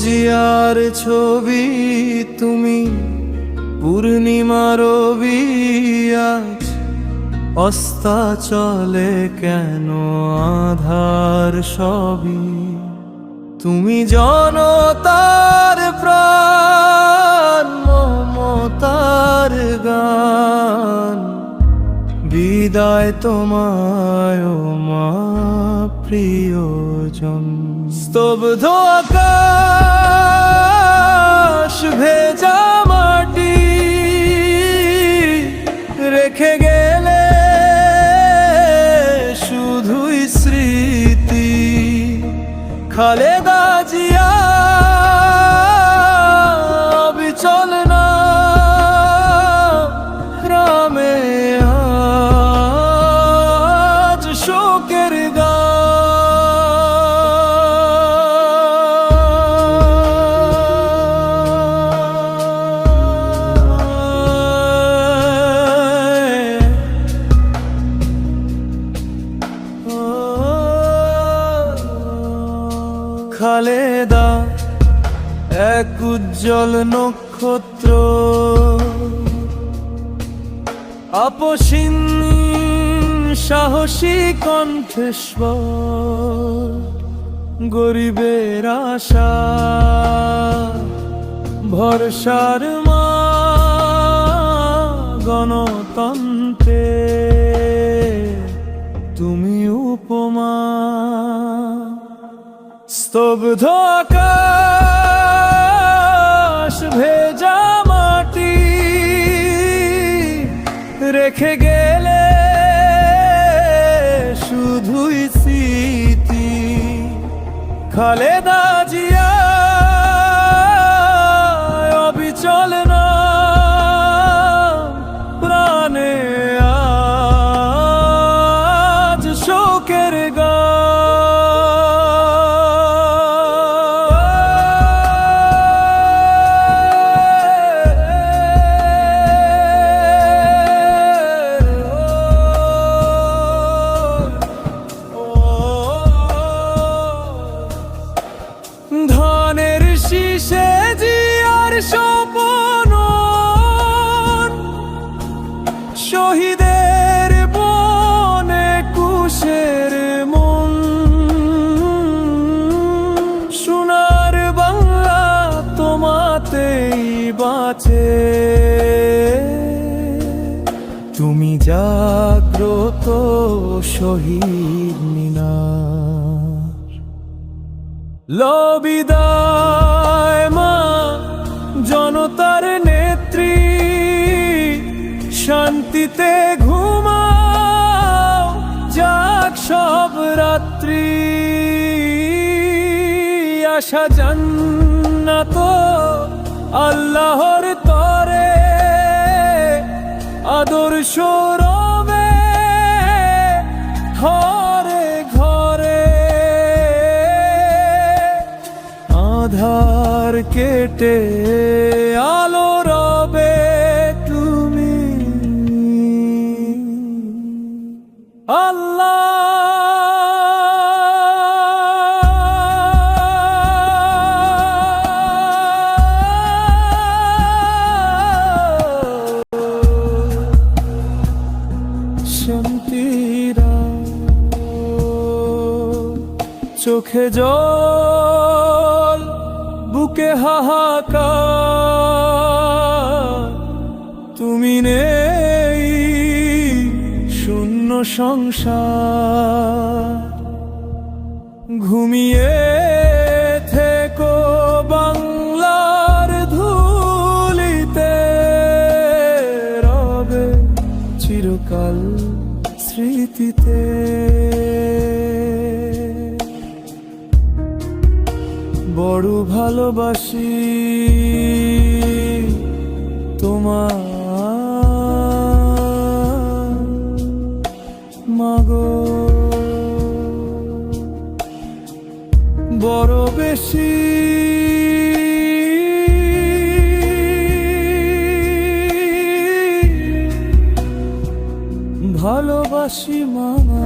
জিয়ার ছবি তুমি পূর্ণিমার আজ অস্তা চলে কেন? আধার সবই। তুমি জনতার প্রাণ, মমতার গান। বিদায় তোমায় মা প্রিয়জন। স্তব্ধ আকাশ খালেদা জিয়া বিচল না রামে খালেদা এক উজ্জ্বল নক্ষত্র। আপসীন সাহসী কণ্ঠেশ্বর গরিবের আশা। ভরসার মা গণতন্ত্রে। স্তব্ধ আকাশ ভেজা মাটি রেখে গেলে শুধুই স্মৃতি। খালেদা বাঁচে। তুমি জাগ্রত শহীদ মিনার। লবিদায় মা, জনতার নেত্রী, শান্তিতে ঘুমাও, যাক সব রাত্রি। আশা জান্নাত আল্লাহর তরে আদর্শ রবে ঘরে ঘরে। আধার কেটে আলো রবে তুমি। আল্লাহ চোখে জল, বুকে হাহাকার। তুমি নেই শূন্য সংসার। ঘুমিয়ে থেকো বাংলার ধুলিতে, রবে চিরকাল স্মৃতিতে। বড় ভালোবাসি তোমার। মাগো বড় বেশি। ভালোবাসি মামা